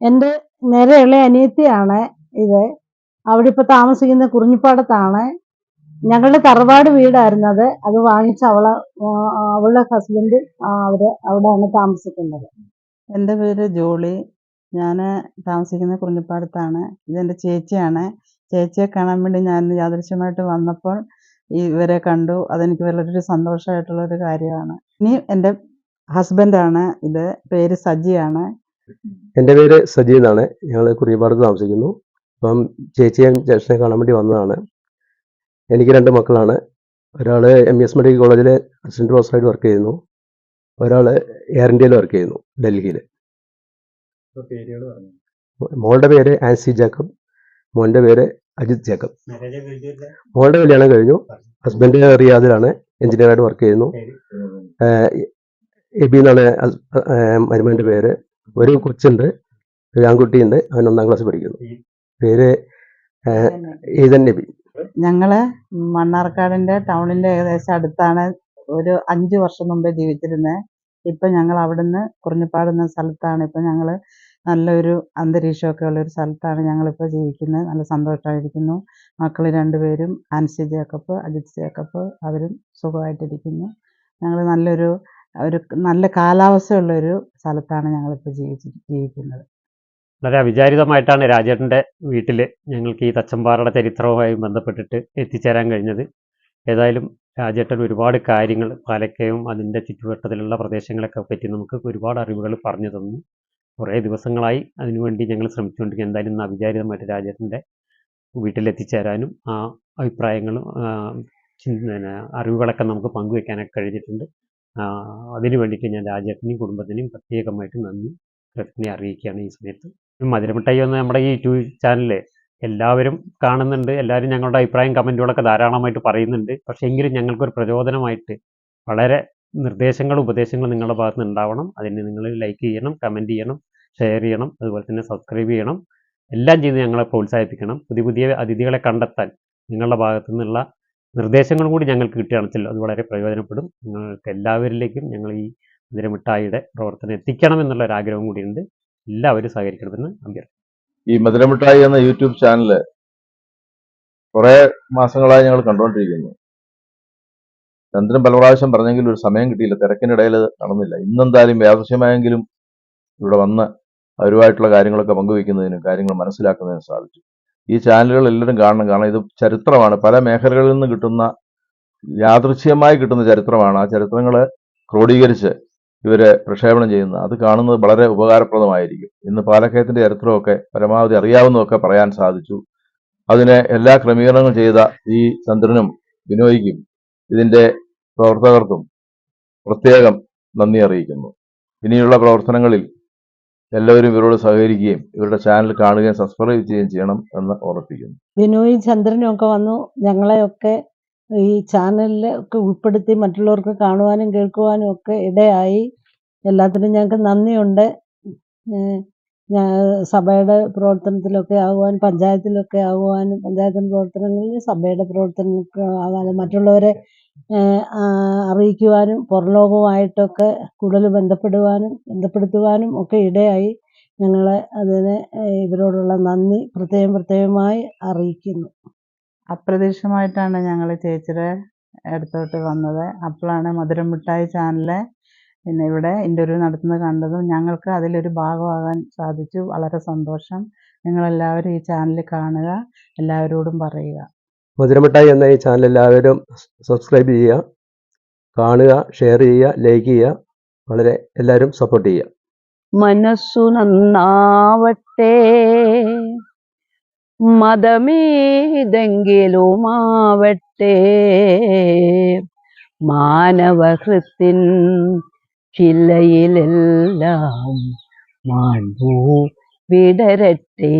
എന്റെ നേരെ അനിയത്തിയാണ് ഇത്. അവിടെ ഇപ്പൊ താമസിക്കുന്ന കുറിഞ്ഞിപ്പാടത്താണ്. ഞങ്ങളുടെ തറവാട് വീടായിരുന്നത്. അത് വാങ്ങിച്ച അവളെ അവളുടെ ഹസ്ബൻഡ് അവർ അവിടെയാണ് താമസിക്കുന്നത്. എന്റെ പേര് ജോളി. ഞാൻ താമസിക്കുന്ന കുറിഞ്ഞിപ്പാടത്താണ്. ഇതെന്റെ ചേച്ചിയാണ്. ചേച്ചിയെ കാണാൻ വേണ്ടി ഞാൻ യാദൃശ്യമായിട്ട് വന്നപ്പോൾ ഇവരെ കണ്ടു. അതെനിക്ക് വളരെ സന്തോഷമായിട്ടുള്ള ഒരു കാര്യമാണ്. ഇനി എന്റെ ഹസ്ബൻഡാണ് ഇത് പേര് സജിയാണ്. എന്റെ പേര് സജി എന്നാണ് ഞങ്ങൾ കുറിയപ്പാടത്ത് താമസിക്കുന്നു. അപ്പം ചേച്ചിയെ ചേട്ടനെ കാണാൻ വേണ്ടി വന്നതാണ്. എനിക്ക് രണ്ട് മക്കളാണ്. ഒരാൾ എം എസ് മെഡിക്കൽ കോളേജിലെ അസിസ്റ്റന്റ് പ്രൊഫസറായിട്ട് വർക്ക് ചെയ്യുന്നു. ഒരാൾ എയർ ഇന്ത്യയിൽ വർക്ക് ചെയ്യുന്നു ഡൽഹിയിൽ. മോളുടെ പേര് ആൻസി ജേക്കബ് മോന്റെ പേര് അജിത് ജേക്കബ്. മോളുടെ കല്യാണം കഴിഞ്ഞു. ഹസ്ബൻഡ് റിയാദിലാണ് എഞ്ചിനീയറായിട്ട് വർക്ക് ചെയ്യുന്നു. എബി എന്നാണ് ഹസ്- പേര്. ഒരു കൊച്ചുണ്ട് ഒരു ആൺകുട്ടിയുണ്ട് അവൻ ഒന്നാം ക്ലാസ് പഠിക്കുന്നു. പേര് ഈതൻ നബി. ഞങ്ങൾ മണ്ണാർക്കാടിന്റെ ടൗണിന്റെ ഏകദേശം അടുത്താണ് ഒരു അഞ്ചു വർഷം മുമ്പേ ജീവിച്ചിരുന്നത് ഇപ്പൊ ഞങ്ങൾ അവിടുന്ന് കുറഞ്ഞുപാടുന്ന എന്ന സ്ഥലത്താണ്. ഇപ്പൊ ഞങ്ങൾ നല്ലൊരു അന്തരീക്ഷമൊക്കെ ഉള്ള ഒരു സ്ഥലത്താണ് ഞങ്ങളിപ്പോൾ ജീവിക്കുന്നത്. നല്ല സന്തോഷമായിരിക്കുന്നു മക്കൾ രണ്ടുപേരും ആൻസി ജേക്കബ് അജിത് ജേക്കബ് അവരും സുഖമായിട്ടിരിക്കുന്നു. ഞങ്ങൾ നല്ലൊരു ഒരു നല്ല കാലാവസ്ഥയുള്ള ഒരു സ്ഥലത്താണ് ഞങ്ങളിപ്പോൾ ജീവിച്ച് ജീവിക്കുന്നത്. വളരെ അവിചാരിതമായിട്ടാണ് രാജേട്ടന്റെ വീട്ടിൽ ഞങ്ങൾക്ക് ഈ തച്ചമ്പാറയുടെ ചരിത്രവുമായി ബന്ധപ്പെട്ടിട്ട് എത്തിച്ചേരാൻ കഴിഞ്ഞത്. ഏതായാലും രാജേട്ടൻ ഒരുപാട് കാര്യങ്ങൾ പാലക്കയും അതിന്റെ ചുറ്റുവട്ടത്തിലുള്ള പ്രദേശങ്ങളൊക്കെ പറ്റി നമുക്ക് ഒരുപാട് അറിവുകൾ പറഞ്ഞു തന്നു. കുറേ ദിവസങ്ങളായി അതിനുവേണ്ടി ഞങ്ങൾ ശ്രമിച്ചുകൊണ്ടിരിക്കുക എന്തായാലും ഇന്ന് അവിചാരിതമായിട്ട് രാജേട്ടന്റെ വീട്ടിലെത്തിച്ചേരാനും ആ അഭിപ്രായങ്ങളും അറിവുകളൊക്കെ നമുക്ക് പങ്കുവെക്കാനൊക്കെ കഴിഞ്ഞിട്ടുണ്ട്. അതിനു വേണ്ടിയിട്ട് ഞാൻ രാജേട്ടനെയും കുടുംബത്തിനെയും പ്രത്യേകമായിട്ട് നന്ദി. കൃത്യനെ അറിയിക്കുകയാണ് ഈ സമയത്ത്. മധുരമിട്ടായി എന്ന നമ്മുടെ ഈ യൂട്യൂബ് ചാനലിൽ എല്ലാവരും കാണുന്നുണ്ട്. എല്ലാവരും ഞങ്ങളുടെ അഭിപ്രായം കമന്റുകളൊക്കെ ധാരാളമായിട്ട് പറയുന്നുണ്ട്. പക്ഷേ എങ്കിലും ഞങ്ങൾക്കൊരു പ്രചോദനമായിട്ട് വളരെ നിർദ്ദേശങ്ങളും ഉപദേശങ്ങളും നിങ്ങളുടെ ഭാഗത്ത് നിന്ന് ഉണ്ടാവണം അതിന് നിങ്ങൾ ലൈക്ക് ചെയ്യണം കമന്റ് ചെയ്യണം ഷെയർ ചെയ്യണം അതുപോലെ തന്നെ സബ്സ്ക്രൈബ് ചെയ്യണം. എല്ലാം ചെയ്ത് ഞങ്ങളെ പ്രോത്സാഹിപ്പിക്കണം. പുതിയ പുതിയ അതിഥികളെ കണ്ടെത്താൻ നിങ്ങളുടെ ഭാഗത്തു നിന്നുള്ള നിർദ്ദേശങ്ങളും കൂടി ഞങ്ങൾക്ക് കിട്ടുകയാണെങ്കിൽ അത് വളരെ പ്രയോജനപ്പെടും. നിങ്ങൾക്ക് എല്ലാവരിലേക്കും ഞങ്ങൾ ഈ മധുരമിഠായിയുടെ പ്രവർത്തനം എത്തിക്കണം എന്നുള്ള ഒരു ആഗ്രഹം കൂടിയുണ്ട്. എല്ലാവരും സഹകരിക്കണമെന്ന് അഭ്യർത്ഥിക്കും ഈ മധുരമിഠായി എന്ന യൂട്യൂബ് ചാനൽ കുറെ മാസങ്ങളായി ഞങ്ങൾ കണ്ടുകൊണ്ടിരിക്കുന്നു. ചന്ദ്രൻ പല പ്രാവശ്യം പറഞ്ഞെങ്കിലും ഒരു സമയം കിട്ടിയില്ല. തിരക്കിനിടയിൽ നടന്നില്ല. ഇന്നെന്തായാലും യാദൃശ്യമായെങ്കിലും ഇവിടെ വന്ന് അവരുമായിട്ടുള്ള കാര്യങ്ങളൊക്കെ പങ്കുവെക്കുന്നതിനും കാര്യങ്ങൾ മനസ്സിലാക്കുന്നതിനും സാധിച്ചു. ഈ ചാനലുകൾ എല്ലാവരും കാണണം. കാരണം ഇത് ചരിത്രമാണ്. പല മേഖലകളിൽ നിന്ന് കിട്ടുന്ന യാദൃശ്യമായി കിട്ടുന്ന ചരിത്രമാണ്. ആ ചരിത്രങ്ങൾ ക്രോഡീകരിച്ച് ഇവർ പ്രക്ഷേപണം ചെയ്യുന്നത്. അത് കാണുന്നത് വളരെ ഉപകാരപ്രദമായിരിക്കും. ഇന്ന് പാലക്കയത്തിന്റെ ചരിത്രമൊക്കെ പരമാവധി അറിയാവുന്നതൊക്കെ പറയാൻ സാധിച്ചു. അതിനെ എല്ലാ ക്രമീകരണങ്ങളും ചെയ്ത ഈ ചന്ദ്രനും വിനോയിക്കും. ഇതിന്റെ പ്രവർത്തകർക്കും പ്രത്യേകം നന്ദി അറിയിക്കുന്നു. ഇനിയുള്ള പ്രവർത്തനങ്ങളിൽ എല്ലാവരും ഇവരോട് സഹകരിക്കുകയും ഇവരുടെ ചാനൽ കാണുകയും സബ്സ്ക്രൈബ് ചെയ്യുകയും ചെയ്യണം എന്ന് ഓർമ്മിപ്പിക്കുന്നു ബിനോയും ചന്ദ്രനും ഒക്കെ വന്നു. ഞങ്ങളെയൊക്കെ ഈ ചാനലിൽ ഒക്കെ ഉൾപ്പെടുത്തി മറ്റുള്ളവർക്ക് കാണുവാനും കേൾക്കുവാനും ഒക്കെ ഇടയായി. എല്ലാത്തിനും ഞങ്ങൾക്ക് നന്ദിയുണ്ട്. സഭയുടെ പ്രവർത്തനത്തിലൊക്കെ ആകുവാൻ പഞ്ചായത്തിലൊക്കെ ആകുവാനും പഞ്ചായത്തിന്റെ പ്രവർത്തനങ്ങളിൽ സഭയുടെ പ്രവർത്തനങ്ങൾക്ക് ആകാനും മറ്റുള്ളവരെ അറിയിക്കുവാനും പുറംലോകവുമായിട്ടൊക്കെ കൂടുതൽ ബന്ധപ്പെടുവാനും ബന്ധപ്പെടുത്തുവാനും ഒക്കെ ഇടയായി ഞങ്ങളെ അതിന് ഇവരോടുള്ള നന്ദി പ്രത്യേകം പ്രത്യേകമായി അറിയിക്കുന്നു. അപ്രതീക്ഷിതമായിട്ടാണ് ഞങ്ങൾ ചേച്ചിയുടെ അടുത്തോട്ട് വന്നത്. അപ്പോഴാണ് മധുരം മിഠായി ചാനൽ പിന്നെ ഇവിടെ ഇന്റർവ്യൂ നടത്തുന്നത് കണ്ടതും ഞങ്ങൾക്ക് അതിലൊരു ഭാഗമാകാൻ സാധിച്ചു. വളരെ സന്തോഷം. നിങ്ങളെല്ലാവരും ഈ ചാനൽ കാണുക എല്ലാവരോടും പറയുക. മധുരമിഠായി എന്ന ഈ ചാനൽ എല്ലാവരും സബ്സ്ക്രൈബ് ചെയ്യുക കാണുക ഷെയർ ചെയ്യുക ലൈക്ക് ചെയ്യുക വളരെ എല്ലാവരും സപ്പോർട്ട് ചെയ്യുക. മനസ്സു നന്നാവട്ടെ. മതമേതെങ്കിലുമാവട്ടെ. മാനവഹൃത്തിൻ ചില്ലയിലെല്ലാം മാൺപൂ വിടരട്ടെ.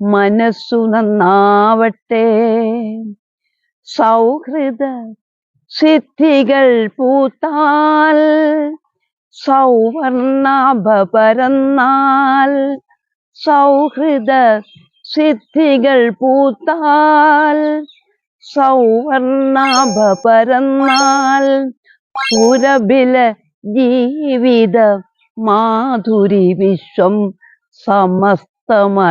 മനസ്സു നന്നാവട്ടെ. സൗഹൃദ സിദ്ധികൾ പൂത്താൽ സൗവർണാഭ പരന്നാൽ സൗഹൃദ സിദ്ധികൾ പൂത്താൽ സൗവർണാഭ പരന്നാൽ സുരഭില ജീവിത മാധുരി വിശ്വം സമസ്തമരുളുകയല്ലോ.